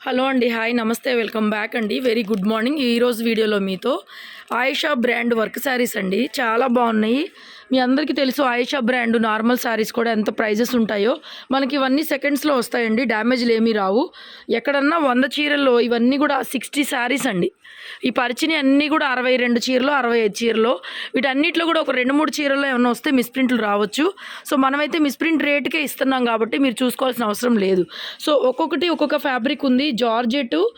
Hello అండి hi నమస్తే welcome back అండి. Very good morning. ఈరోజు వీడియోలో మీతో ఆయిషా బ్రాండ్ వర్క్ శారీస్ అండి. చాలా బాగున్నాయి. మీ అందరికీ తెలుసు ఆయిషా బ్రాండ్ నార్మల్ శారీస్ కూడా ఎంత ప్రైజెస్ ఉంటాయో. మనకి ఇవన్నీ సెకండ్స్లో వస్తాయండి. డ్యామేజ్లు ఏమీ రావు. ఎక్కడన్నా వంద చీరల్లో ఇవన్నీ కూడా సిక్స్టీ శారీస్ అండి. ఈ పరిచిని అన్నీ కూడా అరవై రెండు చీరలు అరవై ఐదు చీరలు. వీటన్నిటిలో కూడా ఒక రెండు మూడు చీరలు ఏమైనా వస్తే మిస్ప్రింట్లు రావచ్చు. సో మనమైతే మిస్ప్రింట్ రేటుకే ఇస్తున్నాం కాబట్టి మీరు చూసుకోవాల్సిన అవసరం లేదు. సో ఒక్కొక్కటి ఒక్కొక్క ఫ్యాబ్రిక్ ఉంది. జార్జెట్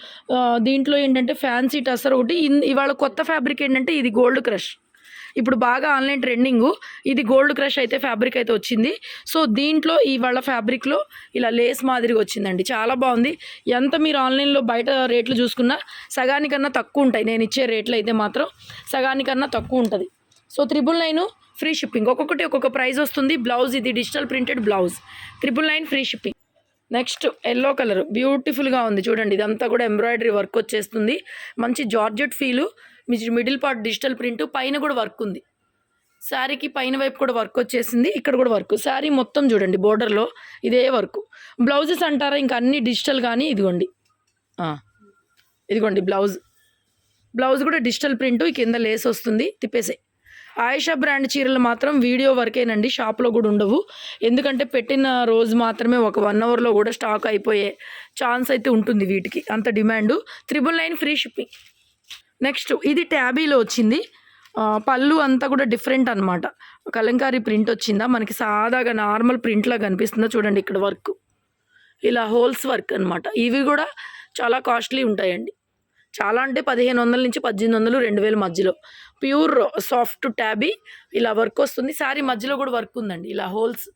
దీంట్లో ఏంటంటే ఫ్యాన్సీ టసర్ ఒకటి. ఇన్- ఇవాళ కొత్త ఫ్యాబ్రిక్ ఏంటంటే ఇది గోల్డ్ క్రష్. ఇప్పుడు బాగా ఆన్లైన్ ట్రెండింగ్. ఇది గోల్డ్ క్రష్ అయితే ఫ్యాబ్రిక్ అయితే వచ్చింది. సో దీంట్లో ఇవాళ ఫ్యాబ్రిక్లో ఇలా లేస్ మాదిరిగా వచ్చిందండి. చాలా బాగుంది. ఎంత మీరు ఆన్లైన్లో బయట రేట్లు చూసుకున్నా సగానికన్నా తక్కువ ఉంటాయి. నేను ఇచ్చే రేట్లు అయితే మాత్రం సగానికన్నా తక్కువ ఉంటుంది. So triple nine free shipping. ఒక్కొక్కటి ఒక్కొక్క ప్రైస్ వస్తుంది. బ్లౌజ్ ఇది digital printed blouse. Triple nine free shipping. Next yellow colour బ్యూటిఫుల్గా ఉంది. చూడండి ఇదంతా కూడా ఎంబ్రాయిడరీ వర్క్ వచ్చేస్తుంది. మంచి georgette feel middle part digital print పైన కూడా వర్క్ ఉంది. శారీకి పైన వైపు కూడా వర్క్ వచ్చేసింది ఇక్కడ కూడా వర్క్. శారీ మొత్తం చూడండి బోర్డర్లో ఇదే వర్క్. బ్లౌజెస్ అంటారా ఇంకా అన్ని డిజిటల్ కానీ ఇదిగోండి. ఇదిగోండి బ్లౌజ్. బ్లౌజ్ కూడా డిజిటల్ ప్రింట్ ఈ కింద లేస్ వస్తుంది తిప్పేసే ఆయిషా బ్రాండ్ చీరలు మాత్రం వీడియో వరకేనండి షాప్లో కూడా ఉండవు. ఎందుకంటే పెట్టిన రోజు మాత్రమే ఒక వన్ అవర్లో కూడా స్టాక్ అయిపోయే ఛాన్స్ అయితే ఉంటుంది వీటికి. అంత demand. Triple nine free shipping. Next ఇది ట్యాబీలో వచ్చింది. పళ్ళు అంతా కూడా డిఫరెంట్ అనమాట కలంకారీ ప్రింట్ వచ్చిందా? మనకి సాదాగా నార్మల్ ప్రింట్లా కనిపిస్తుందా చూడండి ఇక్కడ వర్క్. ఇలా హోల్స్ వర్క్ అనమాట ఇవి కూడా చాలా కాస్ట్లీ ఉంటాయండి. చాలా అంటే పదిహేను వందల నుంచి పద్దెనిమిది వందలు రెండు వేల మధ్యలో. ప్యూర్ సాఫ్ట్ ట్యాబీ ఇలా వర్క్ వస్తుంది. శారీ మధ్యలో కూడా వర్క్ ఉందండి. ఇలా హోల్స్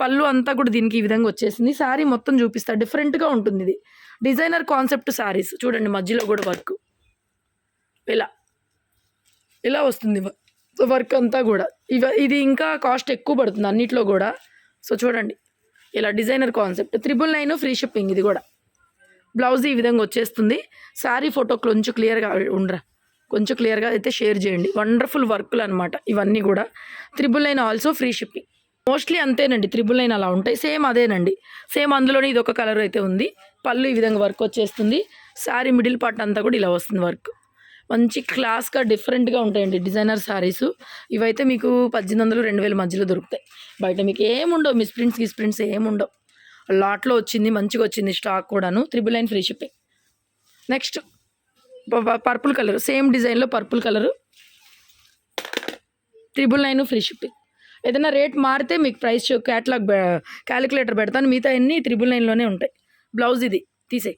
పళ్ళు అంతా కూడా దీనికి ఈ విధంగా వచ్చేసింది. శారీ మొత్తం చూపిస్తా డిఫరెంట్గా ఉంటుంది ఇది. డిజైనర్ కాన్సెప్ట్ శారీస్ చూడండి మధ్యలో కూడా వర్క్. ఇలా ఇలా వస్తుంది వర్క్ అంతా కూడా. ఇవ ఇది ఇంకా కాస్ట్ ఎక్కువ పడుతుంది అన్నిట్లో కూడా. సో చూడండి ఇలా designer concept. Triple nine free shipping ఇది కూడా. బ్లౌజ్ ఈ విధంగా వచ్చేస్తుంది. శారీ ఫోటో క్లొంచు క్లియర్గా ఉండరా. కొంచెం క్లియర్గా అయితే షేర్ చేయండి. వండర్ఫుల్ వర్క్లు అనమాట ఇవన్నీ కూడా. Triple nine also free shipping. Mostly అంతేనండి త్రిబుల్ నైన్ అలా ఉంటాయి. సేమ్ అదేనండి. సేమ్ అందులోనే ఇది ఒక కలర్ అయితే ఉంది. పళ్ళు ఈ విధంగా వర్క్ వచ్చేస్తుంది. శారీ మిడిల్ పార్ట్ అంతా కూడా ఇలా వస్తుంది వర్క్. మంచి క్లాస్గా డిఫరెంట్గా ఉంటాయండి డిజైనర్ శారీస్. ఇవైతే మీకు పద్దెనిమిది వందలు రెండు వేల మధ్యలో దొరుకుతాయి. బయట మీకు ఏముండవు మిస్ ప్రింట్స్ గిస్ ప్రింట్స్ ఏముండవు. లాట్లో వచ్చింది మంచిగా వచ్చింది స్టాక్ కూడాను. Triple nine free shipping. Next purple colour. Same డిజైన్లో purple colour. Triple nine free shipping. ఏదైనా రేట్ మారితే మీకు ప్రైస్ క్యాటలాగ్ క్యాలిక్యులేటర్ పెడతాను. మిగతా అన్ని త్రిబుల్ నైన్లోనే ఉంటాయి. బ్లౌజ్ ఇది. తీసేయి.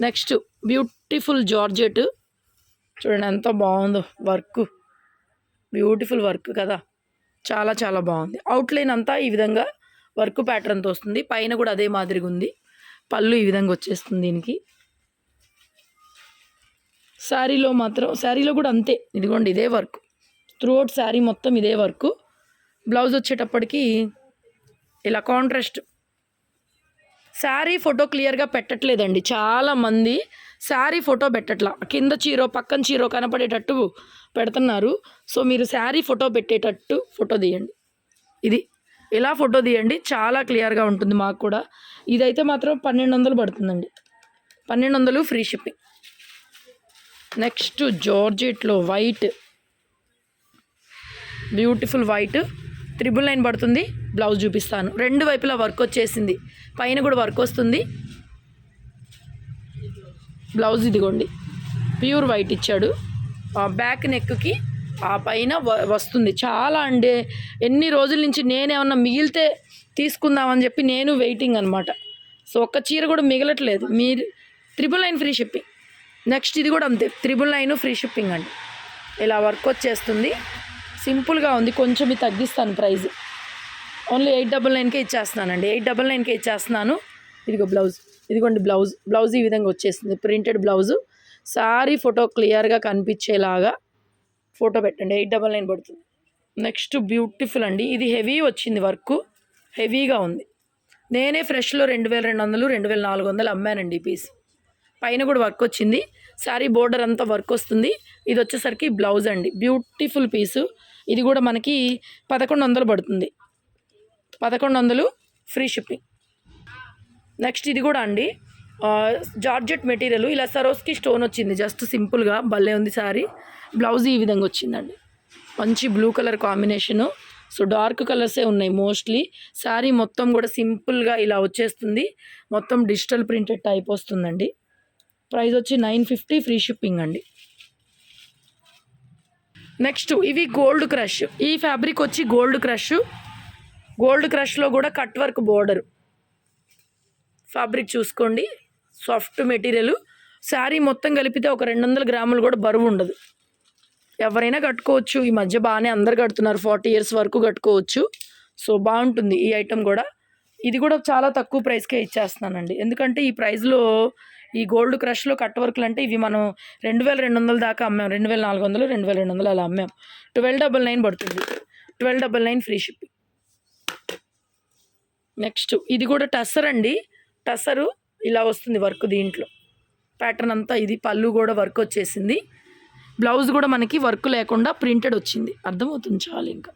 Next beautiful georgette. చూడండి ఎంత బాగుందో వర్క్. బ్యూటిఫుల్ వర్క్ కదా. చాలా చాలా బాగుంది. అవుట్లైన్ అంతా ఈ విధంగా వర్క్ ప్యాటర్న్తో వస్తుంది. పైన కూడా అదే మాదిరిగా ఉంది. పళ్ళు ఈ విధంగా వచ్చేస్తుంది దీనికి. శారీలో మాత్రం శారీలో కూడా అంతే. ఇదిగోండి ఇదే వర్క్ త్రూఅవుట్ శారీ మొత్తం ఇదే వర్క్ బ్లౌజ్ వచ్చేటప్పటికి ఇలా కాంట్రాస్ట్ శారీ ఫోటో క్లియర్గా పెట్టట్లేదండి. చాలామంది శారీ ఫోటో పెట్టట్లా. కింద చీరో పక్కన చీరో కనపడేటట్టు పెడుతున్నారు. సో మీరు శారీ ఫోటో పెట్టేటట్టు ఫోటో తీయండి. ఇది. ఇలా ఫోటో తీయండి. చాలా క్లియర్గా ఉంటుంది మాకు కూడా. ఇదైతే మాత్రం పన్నెండు వందలు పడుతుందండి. పన్నెండు వందలు free shipping next జార్జెట్లో white beautiful white triple nine పడుతుంది. బ్లౌజ్ చూపిస్తాను. రెండు వైపులా వర్క్ వచ్చేసింది. పైన కూడా వర్క్ వస్తుంది. బ్లౌజ్ ఇదిగోండి. ప్యూర్ వైట్ ఇచ్చాడు. ఆ బ్యాక్ నెక్కి ఆ పైన వ- వస్తుంది. చాలా అంటే ఎన్ని రోజుల నుంచి నేనేమన్నా మిగిలితే తీసుకుందామని చెప్పి నేను వెయిటింగ్ అనమాట సో ఒక్క చీర కూడా మిగలట్లేదు. మీరు triple nine free shipping. Next ఇది కూడా అంతే. త్రిబుల్ నైన్ ఫ్రీ షిప్పింగ్ అండి. ఇలా వర్క్ వచ్చేస్తుంది. సింపుల్గా ఉంది. కొంచెం ఇది తగ్గిస్తాను ప్రైస్. ఓన్లీ ఎయిట్ డబల్ నైన్కే ఇచ్చేస్తున్నానండి. ఎయిట్ డబల్ నైన్కే ఇచ్చేస్తున్నాను. ఇదిగో బ్లౌజ్. ఇదిగోండి బ్లౌజ్. బ్లౌజ్ ఈ విధంగా వచ్చేస్తుంది ప్రింటెడ్ బ్లౌజు. సారీ ఫోటో క్లియర్గా కనిపించేలాగా ఫోటో పెట్టండి. ఎయిట్ డబల్ నైన్ పడుతుంది. నెక్స్ట్ బ్యూటిఫుల్ అండి. ఇది హెవీ వచ్చింది వర్క్. హెవీగా ఉంది. నేనే ఫ్రెష్లో రెండు వేల రెండు వందలు రెండు వేల నాలుగు వందలు అమ్మానండి ఈ పీస్. పైన కూడా వర్క్ వచ్చింది. శారీ బోర్డర్ అంతా వర్క్ వస్తుంది. ఇది వచ్చేసరికి బ్లౌజ్ అండి. బ్యూటిఫుల్ పీసు ఇది కూడా మనకి పదకొండు వందలు పడుతుంది. పదకొండు వందలు ఫ్రీ షిప్పింగ్ నెక్స్ట్ ఇది కూడా అండి. Georgette material. ఇలా సరోస్కి స్టోన్ వచ్చింది. జస్ట్ సింపుల్గా భలే ఉంది సారీ బ్లౌజ్ ఈ విధంగా వచ్చిందండి. మంచి blue colour combination so dark కలర్సే ఉన్నాయి మోస్ట్లీ శారీ మొత్తం కూడా సింపుల్గా ఇలా వచ్చేస్తుంది. మొత్తం డిజిటల్ ప్రింటెడ్ టైప్ వస్తుందండి. ప్రైస్ వచ్చి నైన్ ఫిఫ్టీ ఫ్రీ షిప్పింగ్ అండి. నెక్స్ట్ ఇవి గోల్డ్ క్రష్. ఈ ఫ్యాబ్రిక్ వచ్చి గోల్డ్ క్రష్. గోల్డ్ క్రష్లో కూడా కట్ వర్క్ బోర్డర్. ఫ్యాబ్రిక్ చూసుకోండి. Soft material. శారీ మొత్తం కలిపితే ఒక రెండు వందల గ్రాములు కూడా బరువు ఉండదు. ఎవరైనా కట్టుకోవచ్చు. ఈ మధ్య బాగానే అందరు కడుతున్నారు. ఫార్టీ ఇయర్స్ వరకు కట్టుకోవచ్చు. సో బాగుంటుంది ఈ ఐటెం కూడా. ఇది కూడా చాలా తక్కువ ప్రైస్కే ఇచ్చేస్తున్నానండి. ఎందుకంటే ఈ ప్రైస్లో ఈ గోల్డ్ క్రష్లో కట్ వర్క్లు అంటే ఇవి మనం రెండు వేల రెండు వందల దాకా అమ్మాం. రెండు వేల నాలుగు వందలు రెండు వేల రెండు వందలు అలా అమ్మాం. ట్వెల్వ్ డబల్ నైన్ పడుతుంది. Twelve double nine free shipping. Next ఇది కూడా టస్సర్ అండి. టస్సరు ఇలా వస్తుంది వర్క్ దీంట్లో. ప్యాటర్న్ అంతా ఇది పళ్ళు కూడా వర్క్ వచ్చేసింది. బ్లౌజ్ కూడా మనకి వర్క్ లేకుండా ప్రింటెడ్ వచ్చింది. అర్థమవుతుంది చాలు ఇంకా.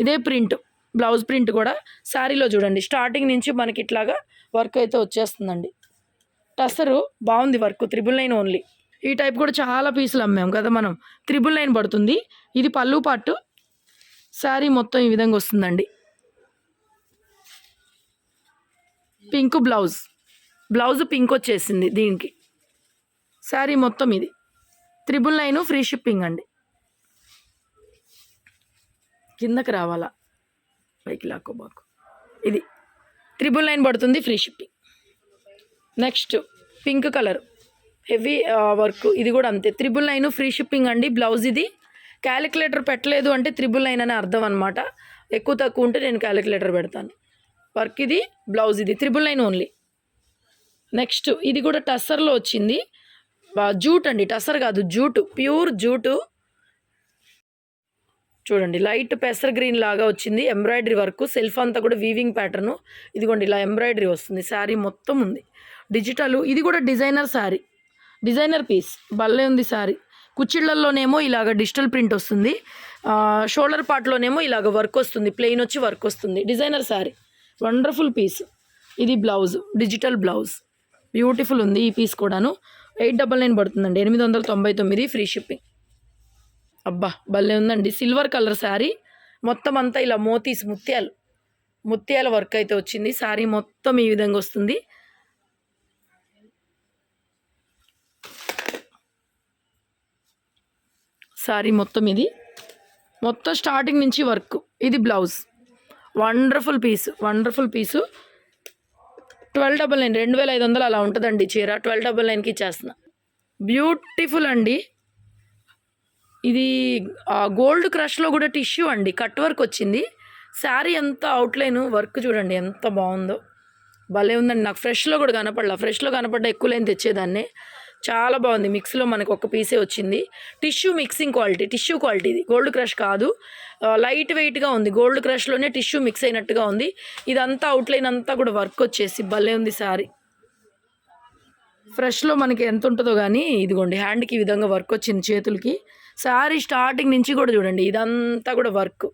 ఇదే ప్రింట్ బ్లౌజ్ ప్రింట్ కూడా శారీలో చూడండి. స్టార్టింగ్ నుంచి మనకి ఇట్లాగా వర్క్ అయితే వచ్చేస్తుందండి. టసరు బాగుంది వర్క్ త్రిబుల్ నైన్ ఓన్లీ ఈ టైప్ కూడా చాలా పీసులు అమ్మాము కదా మనం. త్రిబుల్ నైన్ పడుతుంది. ఇది పళ్ళు పట్టు. శారీ మొత్తం ఈ విధంగా వస్తుందండి. పింక్ బ్లౌజ్ బ్లౌజ్ పింక్ వచ్చేసింది దీనికి. శారీ మొత్తం ఇది. త్రిబుల్ నైన్ ఫ్రీ షిప్పింగ్ అండి. కిందకి రావాలా? పైకి లాక్కోబాకు ఇది. త్రిబుల్ నైన్ పడుతుంది free shipping. Next pink colour. Heavy work ఇది కూడా అంతే. త్రిబుల్ నైన్ ఫ్రీ షిప్పింగ్ అండి. బ్లౌజ్ ఇది. క్యాలిక్యులేటర్ పెట్టలేదు అంటే త్రిబుల్ నైన్ అని అర్థం అనమాట ఎక్కువ తక్కువ ఉంటే నేను క్యాలిక్యులేటర్ పెడతాను. వర్క్ ఇది బ్లౌజ్ ఇది. త్రిబుల్ నైన్ ఓన్లీ నెక్స్ట్ ఇది కూడా టస్సర్లో వచ్చింది. జూట్ అండి. టస్సర్ కాదు జూటు. Pure jute. చూడండి లైట్ పెసర్ గ్రీన్ లాగా వచ్చింది. ఎంబ్రాయిడరీ వర్క్ సెల్ఫ్ అంతా కూడా వీవింగ్ ప్యాటర్ను ఇదిగోండి ఇలా ఎంబ్రాయిడరీ వస్తుంది. శారీ మొత్తం ఉంది. డిజిటల్ ఇది కూడా డిజైనర్ శారీ డిజైనర్ పీస్ భలే ఉంది శారీ కుచ్చిళ్ళల్లోనేమో ఇలాగ డిజిటల్ ప్రింట్ వస్తుంది. షోల్డర్ పార్ట్లోనేమో ఇలాగ వర్క్ వస్తుంది ప్లెయిన్ వచ్చి వర్క్ వస్తుంది. Designer sari wonderful piece. ఇది బ్లౌజ్ డిజిటల్ బ్లౌజ్. బ్యూటిఫుల్ ఉంది ఈ పీస్ కూడాను. ఎయిట్ డబల్ నైన్ పడుతుందండి ఎనిమిది వందల తొంభై తొమ్మిది ఫ్రీ షిప్పింగ్. అబ్బా భలే ఉందండి. సిల్వర్ కలర్ శారీ మొత్తం అంతా ఇలా మోతీస్ ముత్యాలు. ముత్యాల వర్క్ అయితే వచ్చింది. శారీ మొత్తం ఈ విధంగా వస్తుంది. శారీ మొత్తం ఇది. మొత్తం స్టార్టింగ్ నుంచి వర్క్ ఇది blouse wonderful piece wonderful piece twelve double nine రెండు వేల ఐదు వందలు అలా ఉంటుందండి చీర. ట్వెల్వ్ డబల్ నైన్కి ఇచ్చేస్తున్నా. బ్యూటిఫుల్ అండి. ఇది గోల్డ్ క్రష్లో కూడా టిష్యూ అండి. కట్ వర్క్ వచ్చింది. శారీ ఎంత అవుట్లైన్ వర్క్ చూడండి ఎంత బాగుందో. భలే ఉందండి. నాకు ఫ్రెష్లో కూడా కనపడలా. ఫ్రెష్లో కనపడ్డ ఎక్కువ లైన్ తెచ్చేదాన్ని. చాలా బాగుంది. మిక్స్లో మనకు ఒక పీసే వచ్చింది. Tissue mixing quality tissue quality ఇది. గోల్డ్ క్రష్ కాదు. లైట్ వెయిట్గా ఉంది. గోల్డ్ క్రష్లోనే టిష్యూ మిక్స్ అయినట్టుగా ఉంది. ఇదంతా అవుట్లైన్ అంతా కూడా వర్క్ వచ్చేసి భలే ఉంది సారీ. ఫ్రెష్లో మనకి ఎంత ఉంటుందో కానీ ఇదిగోండి హ్యాండ్కి ఈ విధంగా వర్క్ వచ్చింది చేతులకి. శారీ స్టార్టింగ్ నుంచి కూడా చూడండి ఇదంతా కూడా వర్క్.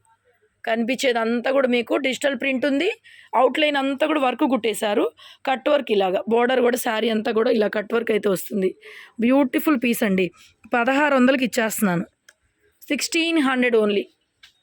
కనిపించేది అంతా కూడా మీకు డిజిటల్ ప్రింట్ ఉంది. అవుట్లైన్ అంతా కూడా వర్క్ కుట్టేశారు. కట్ వర్క్ ఇలాగా. బోర్డర్ కూడా శారీ అంతా కూడా ఇలా కట్ వర్క్ అయితే వస్తుంది. బ్యూటిఫుల్ పీస్ అండి. పదహారు వందలకి ఇచ్చేస్తున్నాను. సిక్స్టీన్ హండ్రెడ్ ఓన్లీ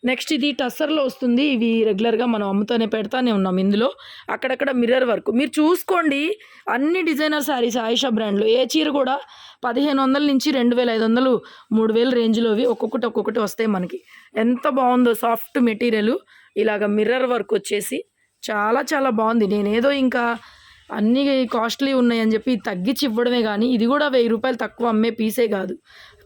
నెక్స్ట్ ఇది టస్సర్లో వస్తుంది. ఇవి రెగ్యులర్గా మనం అమ్ముతూనే పెడతానే ఉన్నాం ఇందులో. అక్కడక్కడ మిర్రర్ వర్క్. మీరు చూసుకోండి. అన్ని డిజైనర్ శారీస్ ఆయిషా బ్రాండ్లో. ఏ చీర కూడా పదిహేను వందల నుంచి రెండు వేల ఐదు వందలు మూడు వేల రేంజ్లోవి ఒక్కొక్కటి ఒక్కొక్కటి వస్తాయి మనకి. ఎంత బాగుందో సాఫ్ట్ మెటీరియల్. ఇలాగ మిర్రర్ వర్క్ వచ్చేసి చాలా చాలా బాగుంది. నేనేదో ఇంకా అన్నీ కాస్ట్లీ ఉన్నాయని చెప్పి తగ్గించి ఇవ్వడమే కానీ ఇది కూడా వెయ్యి రూపాయలు తక్కువ అమ్మే పీసే కాదు.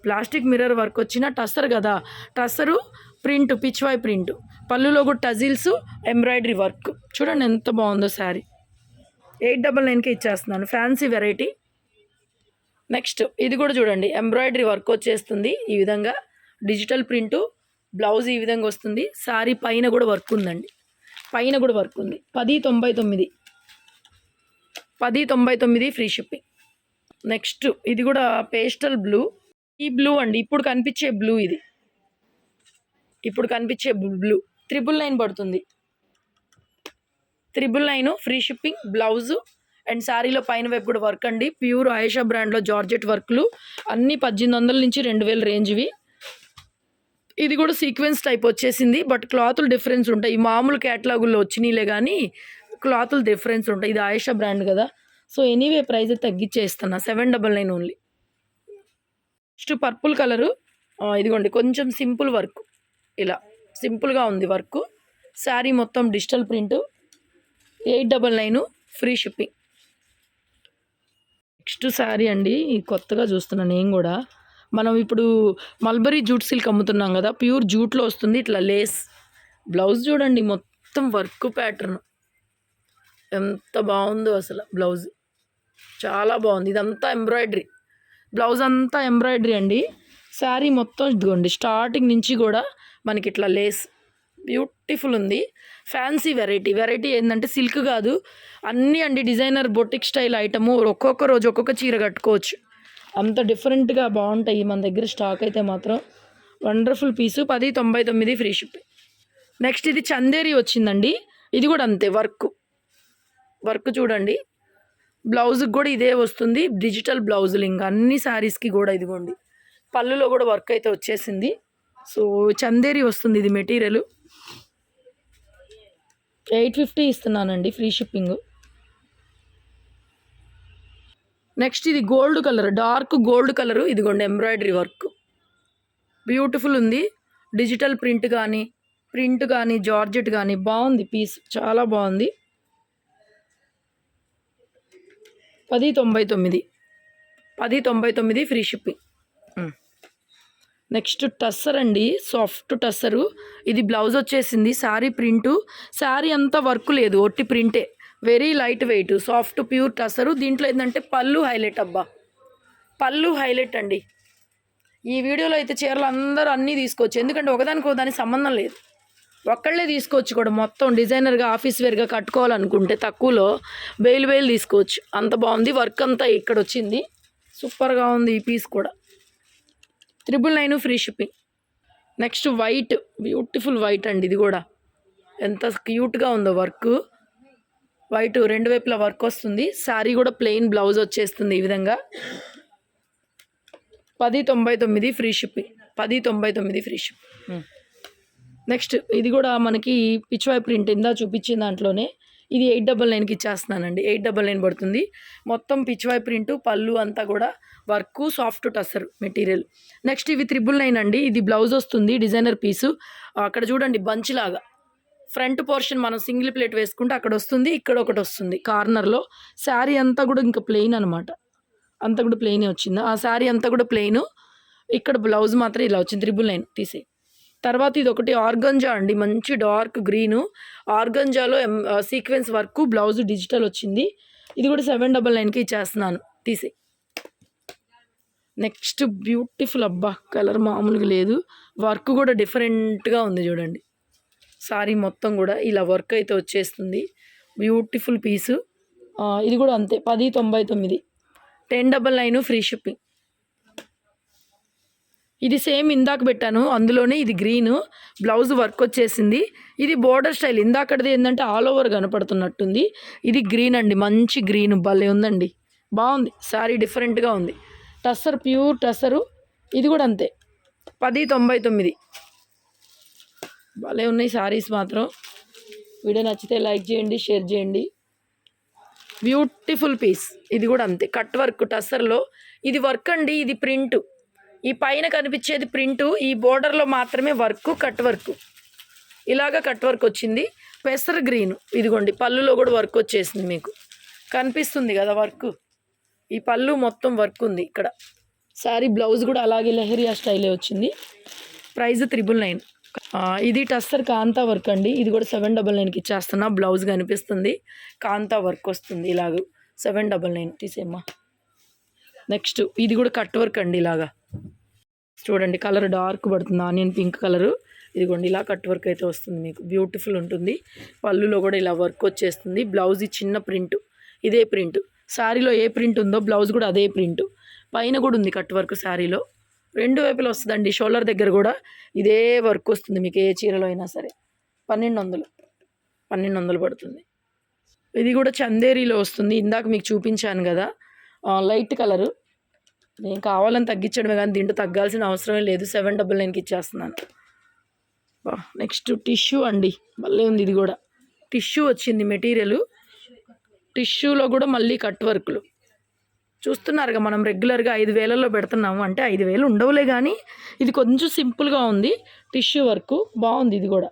ప్లాస్టిక్ మిర్రర్ వర్క్ వచ్చిన టస్సర్ కదా. Tussar print pichwai print. పళ్ళులో కూడా టజిల్స్ ఎంబ్రాయిడరీ వర్క్. చూడండి ఎంత బాగుందో శారీ. ఎయిట్ డబల్ నైన్కి ఇచ్చేస్తున్నాను. Fancy variety. నెక్స్ట్ ఇది కూడా చూడండి. ఎంబ్రాయిడరీ వర్క్ వచ్చేస్తుంది ఈ విధంగా. డిజిటల్ ప్రింటు బ్లౌజ్ ఈ విధంగా వస్తుంది. శారీ పైన కూడా వర్క్ ఉందండి. పైన కూడా వర్క్ ఉంది. పది తొంభై తొమ్మిది. పది తొంభై తొమ్మిది ఫ్రీ షిప్పింగ్. నెక్స్ట్ ఇది కూడా పేస్టల్ బ్లూ. ఈ బ్లూ అండి. ఇప్పుడు కనిపించే బ్లూ ఇది. ఇప్పుడు కనిపించే బ్లూ త్రిబుల్ నైన్ పడుతుంది. Triple nine free shipping blouse and శారీలో పైన వైపు కూడా వర్క్ అండి. ప్యూర్ ఆయేషా బ్రాండ్లో జార్జెట్ వర్క్లు అన్నీ పద్దెనిమిది వందల నుంచి రెండు వేల రేంజ్వి ఇది కూడా సీక్వెన్స్ టైప్ వచ్చేసింది. బట్ క్లాతులు డిఫరెన్స్ ఉంటాయి. మామూలు క్యాటలాగుల్లో వచ్చినాయిలే కానీ క్లాతులు డిఫరెన్స్ ఉంటాయి. ఇది ఆయేషా బ్రాండ్ కదా. So anyway price తగ్గించేస్తున్నా. Seven double nine only next purple colour ఇదిగోండి. కొంచెం సింపుల్ వర్క్ ఇలా సింపుల్గా ఉంది వర్క్. శారీ మొత్తం digital print. Eight double nine free shipping. Next sari అండి కొత్తగా చూస్తున్నాను నేను కూడా. మనం ఇప్పుడు మల్బరీ జూట్ సిల్క్ అమ్ముతున్నాం కదా ప్యూర్ జూట్లో వస్తుంది ఇట్లా లేస్. బ్లౌజ్ చూడండి మొత్తం వర్క్ ప్యాటర్న్. ఎంత బాగుందో అసలు బ్లౌజ్. చాలా బాగుంది ఇదంతా ఎంబ్రాయిడరీ. బ్లౌజ్ అంతా ఎంబ్రాయిడరీ అండి. శారీ మొత్తం ఇదిగోండి స్టార్టింగ్ నుంచి కూడా మనకి ఇట్లా లేస్ బ్యూటిఫుల్ ఉంది. Fancy variety. వెరైటీ ఏంటంటే సిల్క్ కాదు. అన్నీ అండి డిజైనర్ బొటిక్ స్టైల్ ఐటము. ఒక్కొక్క రోజు ఒక్కొక్క చీర కట్టుకోవచ్చు. అంత డిఫరెంట్గా బాగుంటాయి మన దగ్గర స్టాక్ అయితే మాత్రం. వండర్ఫుల్ పీసు పది తొంభై తొమ్మిది ఫ్రీ షిప్ నెక్స్ట్ ఇది చందేరి వచ్చిందండి. ఇది కూడా అంతే వర్క్. వర్క్ చూడండి. బ్లౌజ్కి కూడా ఇదే వస్తుంది. డిజిటల్ బ్లౌజులు ఇంకా అన్ని శారీస్కి కూడా ఇదిగోండి. పళ్ళులో కూడా వర్క్ అయితే వచ్చేసింది. సో చందేరి వస్తుంది ఇది మెటీరియల్. ఎయిట్ ఫిఫ్టీ ఇస్తున్నానండి ఫ్రీ షిప్పింగ్. నెక్స్ట్ ఇది gold colour dark gold colour ఇదిగోండి ఎంబ్రాయిడరీ వర్క్. బ్యూటిఫుల్ ఉంది. డిజిటల్ ప్రింట్ కానీ ప్రింట్ కానీ జార్జెట్ కానీ బాగుంది పీస్ చాలా బాగుంది. పది తొంభై తొమ్మిది. పది తొంభై తొమ్మిది ఫ్రీ షిప్పింగ్. నెక్స్ట్ టస్సర్ అండి సాఫ్ట్ టస్సరు. ఇది బ్లౌజ్ వచ్చేసింది శారీ ప్రింటు. శారీ అంతా వర్క్ లేదు ఒట్టి ప్రింటే. Very light weight soft pure tussar. దీంట్లో ఏంటంటే పళ్ళు హైలైట్ అబ్బా. పళ్ళు హైలైట్ అండి. ఈ వీడియోలో అయితే చీరలు అందరూ అన్నీ తీసుకోవచ్చు. ఎందుకంటే ఒకదానికి ఒకదానికి సంబంధం లేదు. ఒక్కళ్ళే తీసుకోవచ్చు కూడా. మొత్తం డిజైనర్గా ఆఫీస్ వేర్గా కట్టుకోవాలనుకుంటే తక్కువలో బెయిల్ బెయిల్ తీసుకోవచ్చు. అంత బాగుంది వర్క్ అంతా ఇక్కడ వచ్చింది సూపర్గా ఉంది ఈ పీస్ కూడా. Triple nine free shipping next white beautiful white అండి ఇది కూడా. ఎంత క్యూట్గా ఉందో వర్క్ వైట్ రెండు వైపులా వర్క్ వస్తుంది. శారీ కూడా ప్లెయిన్ బ్లౌజ్ వచ్చేస్తుంది ఈ విధంగా. పది తొంభై తొమ్మిది ఫ్రీ షిప్పింగ్ పది తొంభై తొమ్మిది ఫ్రీ షిప్ నెక్స్ట్ ఇది కూడా మనకి పిచ్వాయ్ ప్రింట్ ఇందా చూపించిన దాంట్లోనే. ఇది ఎయిట్ డబల్ నైన్కి ఇచ్చేస్తున్నానండి. ఎయిట్ డబల్ నైన్ పడుతుంది. మొత్తం పిచ్వాయ్ ప్రింట్ పళ్ళు అంతా కూడా work soft tussar material. Next ఇవి త్రిబుల్ నైన్ అండి. ఇది బ్లౌజ్ వస్తుంది డిజైనర్ పీసు. అక్కడ చూడండి బంచ్ లాగా. ఫ్రంట్ పోర్షన్ మనం సింగిల్ ప్లేట్ వేసుకుంటే అక్కడ వస్తుంది ఇక్కడ ఒకటి వస్తుంది. కార్నర్లో శారీ అంతా కూడా ఇంకా ప్లెయిన్ అనమాట అంతా కూడా ప్లెయినే వచ్చింది. ఆ శారీ అంతా కూడా ప్లెయిన్. ఇక్కడ బ్లౌజ్ మాత్రం ఇలా వచ్చింది త్రిబుల్ నైన్ తీసే తర్వాత ఇది ఒకటి ఆర్గంజా అండి మంచి డార్క్ గ్రీను. ఆర్గంజాలో సీక్వెన్స్ వర్క్ బ్లౌజ్ డిజిటల్ వచ్చింది. ఇది కూడా సెవెన్ డబల్ నైన్కి ఇచ్చేస్తున్నాను. తీసి. నెక్స్ట్ బ్యూటిఫుల్ అబ్బా కలర్ మామూలుగా లేదు. వర్క్ కూడా డిఫరెంట్గా ఉంది చూడండి. సారీ మొత్తం కూడా ఇలా వర్క్ అయితే వచ్చేస్తుంది. Beautiful piece. ఇది కూడా అంతే పది తొంభై తొమ్మిది. Ten double nine free shipping. ఇది సేమ్ ఇందాక పెట్టాను అందులోనే ఇది గ్రీన్ బ్లౌజ్ వర్క్ వచ్చేసింది. ఇది బోర్డర్ స్టైల్ ఇందాకటిది ఏంటంటే ఆల్ ఓవర్ కనపడుతున్నట్టుంది. ఇది గ్రీన్ అండి మంచి గ్రీన్ భలే ఉందండి. బాగుంది శారీ డిఫరెంట్గా ఉంది. టస్సర్ ప్యూర్ టస్సరు ఇది కూడా అంతే. పది తొంభై తొమ్మిది. భలే ఉన్నాయి శారీస్ మాత్రం. వీడియో నచ్చితే లైక్ చేయండి షేర్ చేయండి. బ్యూటిఫుల్ పీస్ ఇది కూడా అంతే. కట్ వర్క్ టస్సర్లో. ఇది వర్క్ అండి ఇది ప్రింట్. ఈ పైన కనిపించేది ప్రింటు ఈ బోర్డర్లో మాత్రమే వర్క్ కట్ వర్క్. ఇలాగ కట్ వర్క్ వచ్చింది. పెసర్ గ్రీన్ ఇదిగోండి పళ్ళులో కూడా వర్క్ వచ్చేసింది మీకు. కనిపిస్తుంది కదా వర్క్. ఈ పళ్ళు మొత్తం వర్క్ ఉంది ఇక్కడ. శారీ బ్లౌజ్ కూడా అలాగే లెహరియా స్టైలే వచ్చింది. Price triple nine. ఇది టస్సర్ కాంతా వర్క్ అండి. ఇది కూడా సెవెన్ డబల్ నైన్కి ఇచ్చేస్తున్నా. బ్లౌజ్ కనిపిస్తుంది. కాంతా వర్క్ వస్తుంది ఇలాగ. సెవెన్ డబల్ నైన్ తీసేమ్మా నెక్స్ట్ ఇది కూడా కట్ వర్క్ అండి ఇలాగా. చూడండి కలర్ డార్క్ పడుతుంది ఆనియన్ పింక్ కలరు. ఇదిగోండి ఇలా కట్ వర్క్ అయితే వస్తుంది మీకు. బ్యూటిఫుల్ ఉంటుంది. పళ్ళులో కూడా ఇలా వర్క్ వచ్చేస్తుంది. బ్లౌజ్ చిన్న ప్రింట్ ఇదే ప్రింట్. శారీలో ఏ ప్రింట్ ఉందో బ్లౌజ్ కూడా అదే ప్రింట్. పైన కూడా ఉంది కట్ వర్క్ శారీలో రెండు వైపులు వస్తుందండి షోల్డర్ దగ్గర కూడా ఇదే వర్క్ వస్తుంది మీకు ఏ చీరలో అయినా సరే. పన్నెండు వందలు పన్నెండు వందలు పడుతుంది. ఇది కూడా చందేరీలో వస్తుంది. ఇందాక మీకు చూపించాను కదా లైట్ కలరు. నేను కావాలని తగ్గించడమే కానీ దీంట్లో తగ్గాల్సిన అవసరమే లేదు. సెవెన్ డబుల్ నైన్కి ఇచ్చేస్తున్నాను. బా నెక్స్ట్ టిష్యూ అండి. మళ్ళీ ఉంది ఇది కూడా. టిష్యూ వచ్చింది మెటీరియల్. టిష్యూలో కూడా మళ్ళీ కట్ వర్క్లు. చూస్తున్నారుగా మనం రెగ్యులర్గా ఐదు వేలలో పెడుతున్నాము. అంటే ఐదు వేలు ఉండవులే కానీ ఇది కొంచెం సింపుల్గా ఉంది. టిష్యూ వర్క్ బాగుంది ఇది కూడా.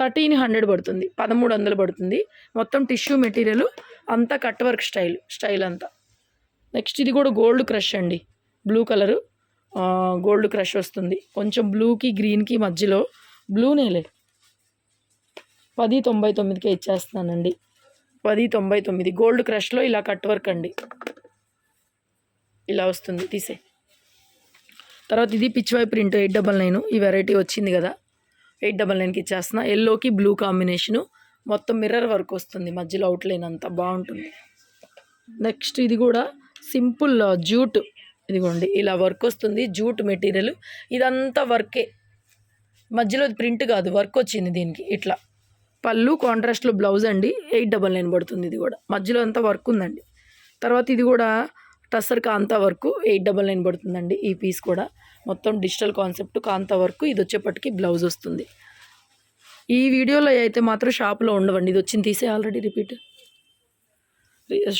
థర్టీన్ హండ్రెడ్ పడుతుంది. పదమూడు వందలు పడుతుంది. మొత్తం టిష్యూ మెటీరియల్ అంతా కట్ వర్క్ స్టైల్ స్టైల్ అంతా. నెక్స్ట్ ఇది కూడా గోల్డ్ క్రష్ అండి. Blue colour. గోల్డ్ క్రష్ వస్తుంది. కొంచెం బ్లూకి గ్రీన్కి మధ్యలో బ్లూనేలే పది తొంభై తొమ్మిదికే ఇచ్చేస్తున్నానండి. పది తొంభై తొమ్మిది. గోల్డ్ క్రష్లో ఇలా కట్ వర్క్ అండి. ఇలా వస్తుంది. తీసే. తర్వాత ఇది pichwai print eight double nine. ఈ వెరైటీ వచ్చింది కదా. ఎయిట్ డబల్ నైన్కి ఇచ్చేస్తున్నా. ఎల్లోకి బ్లూ కాంబినేషను. మొత్తం మిర్రర్ వర్క్ వస్తుంది. మధ్యలో అవుట్లైన్ అంతా బాగుంటుంది. నెక్స్ట్ ఇది కూడా సింపుల్ జూట్. ఇదిగోండి ఇలా వర్క్ వస్తుంది జూట్ మెటీరియల్. ఇదంతా వర్కే. మధ్యలో ప్రింట్ కాదు వర్క్ వచ్చింది దీనికి ఇట్లా. పళ్ళు కాంట్రాస్ట్లో బ్లౌజ్ అండి ఎయిట్ డబల్ నైన్ పడుతుంది ఇది కూడా. మధ్యలో అంతా వర్క్ ఉందండి. తర్వాత ఇది కూడా tussar kantha work eight double nine పడుతుందండి ఈ పీస్ కూడా. మొత్తం డిజిటల్ కాన్సెప్ట్ కాంతా వర్క్ ఇది వచ్చేప్పటికి బ్లౌజ్ వస్తుంది. ఈ వీడియోలో అయితే మాత్రం షాప్లో ఉండవండి ఇది వచ్చింది తీసే ఆల్రెడీ రిపీట్.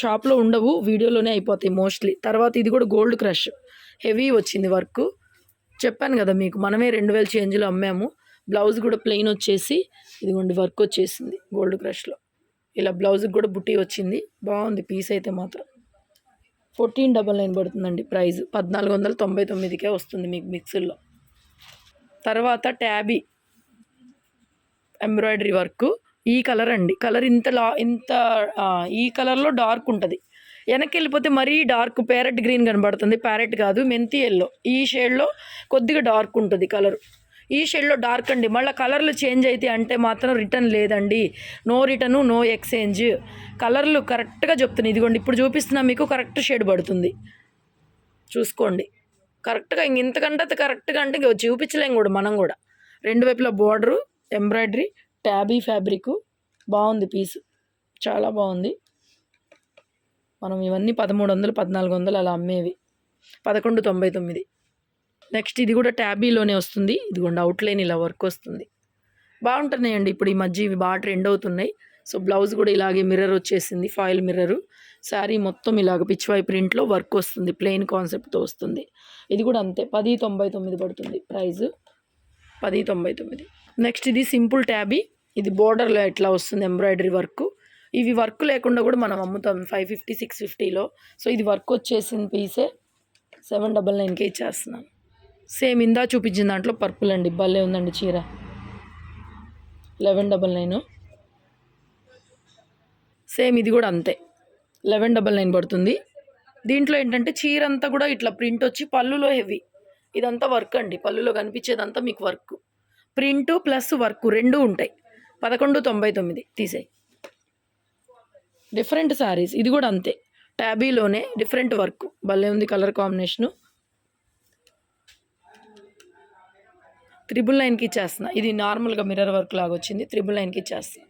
షాప్లో ఉండవు వీడియోలోనే అయిపోతాయి మోస్ట్లీ. తర్వాత ఇది కూడా గోల్డ్ క్రష్. హెవీ వచ్చింది వర్క్. చెప్పాను కదా మీకు మనమే రెండు వేల చేంజ్లో అమ్మాము. బ్లౌజ్ కూడా ప్లెయిన్ వచ్చేసి ఇదిగోండి వర్క్ వచ్చేసింది గోల్డ్ క్రష్లో. ఇలా బ్లౌజ్కి కూడా బుట్టి వచ్చింది. బాగుంది పీస్ అయితే మాత్రం. ఫోర్టీన్ డబల్ నైన్ పడుతుందండి ప్రైస్. పద్నాలుగు వందల తొంభై తొమ్మిదికే వస్తుంది మీకు మిక్సీల్లో. తర్వాత ట్యాబీ ఎంబ్రాయిడరీ వర్క్. ఈ కలర్ అండి. కలర్ ఇంత లా ఇంత ఈ కలర్లో డార్క్ ఉంటుంది. వెనక్కి వెళ్ళిపోతే మరీ డార్క్ ప్యారెట్ గ్రీన్ కనబడుతుంది. ప్యారెట్ కాదు మెంతి ఎల్లో. ఈ షేడ్లో కొద్దిగా డార్క్ ఉంటుంది కలర్. ఈ షేడ్లో డార్క్ అండి. మళ్ళీ కలర్లు చేంజ్ అయితే అంటే మాత్రం రిటర్న్ లేదండి. No return no exchange. కలర్లు కరెక్ట్గా చెప్తున్నాయి. ఇదిగోండి ఇప్పుడు చూపిస్తున్నా మీకు కరెక్ట్ షేడ్ పడుతుంది. చూసుకోండి. కరెక్ట్గా ఇంక ఇంతకంటే కరెక్ట్గా అంటే ఇంక చూపించలేం కూడా మనం కూడా. రెండు వైపులా బోర్డరు ఎంబ్రాయిడరీ ట్యాబీ ఫ్యాబ్రిక్ బాగుంది పీస్ చాలా బాగుంది. మనం ఇవన్నీ పదమూడు వందలు పద్నాలుగు వందలు అలా అమ్మేవి. పదకొండు తొంభై తొమ్మిది. నెక్స్ట్ ఇది కూడా ట్యాబీలోనే వస్తుంది. ఇదిగోండి అవుట్లైన్ ఇలా వర్క్ వస్తుంది. బాగుంటున్నాయండి. ఇప్పుడు ఈ మధ్య ఇవి బాగా ట్రెండ్ అవుతున్నాయి. సో బ్లౌజ్ కూడా ఇలాగే మిర్రర్ వచ్చేసింది. ఫాయిల్ మిర్రరు శారీ మొత్తం ఇలాగ పిచ్వై ప్రింట్లో వర్క్ వస్తుంది. ప్లెయిన్ కాన్సెప్ట్తో వస్తుంది. ఇది కూడా అంతే. పది తొంభై తొమ్మిది పడుతుంది. ప్రైజు పది తొంభై తొమ్మిది. నెక్స్ట్ ఇది సింపుల్ ట్యాబీ. ఇది బోర్డర్లో ఎట్లా వస్తుంది ఎంబ్రాయిడరీ వర్క్? ఇవి వర్క్ లేకుండా కూడా మనం అమ్ముతాం. ఫైవ్ ఫిఫ్టీ సిక్స్ ఫిఫ్టీలో. సో ఇది వర్క్ వచ్చేసిన పీసే. సెవెన్ డబల్ నైన్కే ఇచ్చేస్తున్నాను. సేమ్ ఇందా చూపించిన దాంట్లో పర్పుల్ అండి. భలే ఉందండి చీర. Eleven double nine. సేమ్ ఇది కూడా అంతే. లెవెన్ డబల్ నైన్ పడుతుంది. దీంట్లో ఏంటంటే చీర అంతా కూడా ఇట్లా ప్రింట్ వచ్చి పళ్ళులో హెవీ. ఇదంతా వర్క్ అండి. పళ్ళులో కనిపించేదంతా మీకు వర్క్. ప్రింటు ప్లస్ వర్క్ రెండు ఉంటాయి. పదకొండు తొంభై తొమ్మిది. తీసేయి. డిఫరెంట్ శారీస్ ఇది కూడా అంతే. ట్యాబీలోనే డిఫరెంట్ వర్క్. భలే ఉంది కలర్ కాంబినేషను. త్రిబుల్ నైన్కి ఇచ్చేస్తున్నా. ఇది నార్మల్గా మిర్రర్ వర్క్ లాగా వచ్చింది. త్రిబుల్ నైన్కి ఇచ్చేస్తాను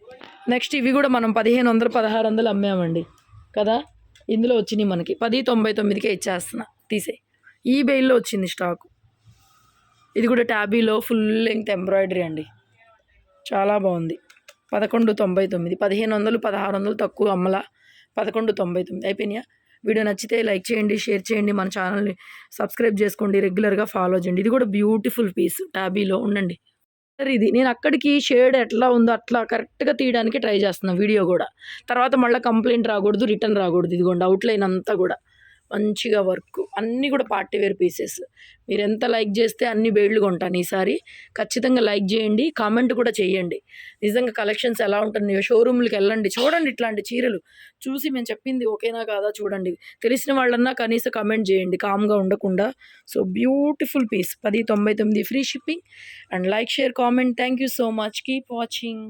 నెక్స్ట్ ఇవి కూడా మనం పదిహేను వందలు పదహారు వందలు అమ్మామండి. కదా? ఇందులో వచ్చినాయి మనకి. పది తొంభై తొమ్మిదికే ఇచ్చేస్తున్నా. తీసే ఈ బెయిల్లో వచ్చింది స్టాకు. ఇది కూడా ట్యాబీలో ఫుల్ లెంగ్త్ ఎంబ్రాయిడరీ అండి. చాలా బాగుంది. పదకొండు తొంభై తొమ్మిది పదిహేను వందలు పదహారు వందలు తక్కువ అమ్మల పదకొండు తొంభై తొమ్మిది. అయిపోయినాయా? వీడియో నచ్చితే లైక్ చేయండి షేర్ చేయండి మన ఛానల్ని సబ్స్క్రైబ్ చేసుకోండి రెగ్యులర్గా ఫాలో చేయండి. ఇది కూడా బ్యూటిఫుల్ పీస్ ట్యాబీలో ఉండండి. సరే ఇది. నేను అక్కడికి షేడ్ ఎట్లా ఉందో అట్లా కరెక్ట్గా తీయడానికి ట్రై చేస్తున్నాను వీడియో కూడా. తర్వాత మళ్ళీ కంప్లైంట్ రాకూడదు రిటర్న్ రాకూడదు ఇదిగోండి అవుట్లైన్ అంతా కూడా. మంచిగా వర్క్ అన్నీ కూడా పార్టీ వేర్ పీసెస్. మీరు ఎంత లైక్ చేస్తే అన్ని బేళ్ళు కొంటాను ఈసారి. ఖచ్చితంగా లైక్ చేయండి కామెంట్ కూడా చేయండి. నిజంగా కలెక్షన్స్ ఎలా ఉంటున్నాయో షోరూమ్లకి వెళ్ళండి చూడండి ఇట్లాంటి చీరలు. చూసి మేము చెప్పింది ఓకేనా కాదా చూడండి. తెలిసిన వాళ్ళన్నా కనీసం కమెంట్ చేయండి కామ్గా ఉండకుండా. So beautiful piece. పది తొంభై తొమ్మిది free shipping. And like share comment. Thank you so much. Keep watching.